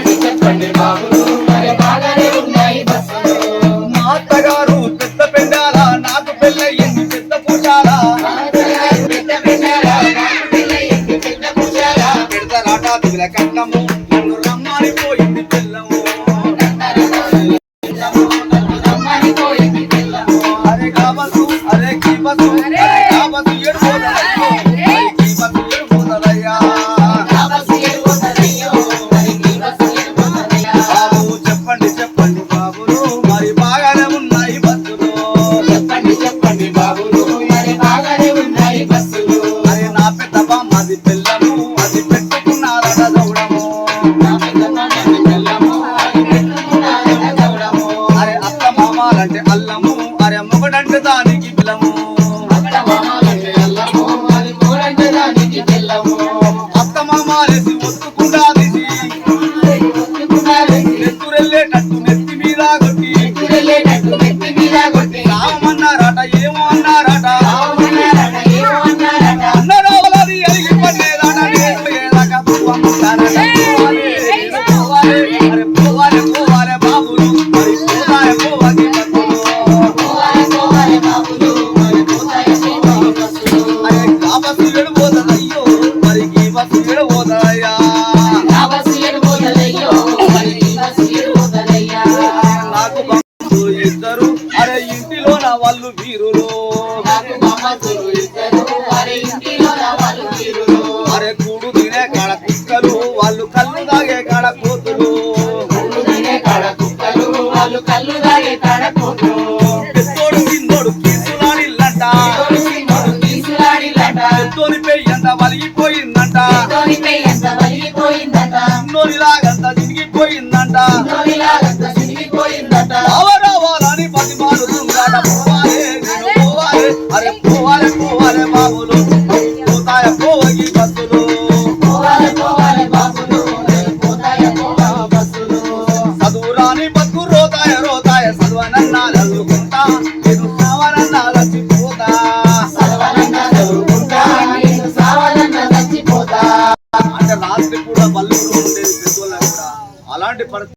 చెప్పండి చెప్పండి బాబులు మరి బాగానే ఉన్నాయి బస్సులు మా అత్తగారు పెద్ద పెండాలా నాకు పెళ్ళయింది పెద్ద పూజాలా. పెడతరాట దిగుల కట్నము నన్ను రమ్మని పోయింది పిల్లము. అరే కాబసు అరే కీబసు అరే కాబసు ఏడు మరి బాగానే ఉన్నాయి బస్సులు. చెప్పండి చెప్పండి బాబులు మరి బాగానే ఉన్నాయి బస్సులు. అరే నా పెద్ద బామ్మది పిల్లము అది పెట్టుకున్నారట దౌడము నా పెద్దమ్మ నన్ను పిల్లము, అది పెట్టుకున్నారట గౌడము. అరే అత్త మామాలంటే అల్లము అరే మొగడంటే దానికి పిల్లము. అత్త మామాలేసి ఒత్తుకుండా తీసి ఒత్తుకున్నారండి, నెత్తురెళ్ళేటట్టు ఇంటిలో నా వాళ్ళు వీరులు. అరే కూడు తినే కాడ కుక్కలు వాళ్ళు కళ్ళు తాగే కాడ కోతులు. పెద్దోడు కిందోడు కీసులాడిల్లంట. పెద్దోని పెయ్యంత వలిగిపోయిందంట చచ్చిపోతా. కూడా బల్లు ఉండేది పెద్దోళ్ళ కూడా అలాంటి పరిస్థితి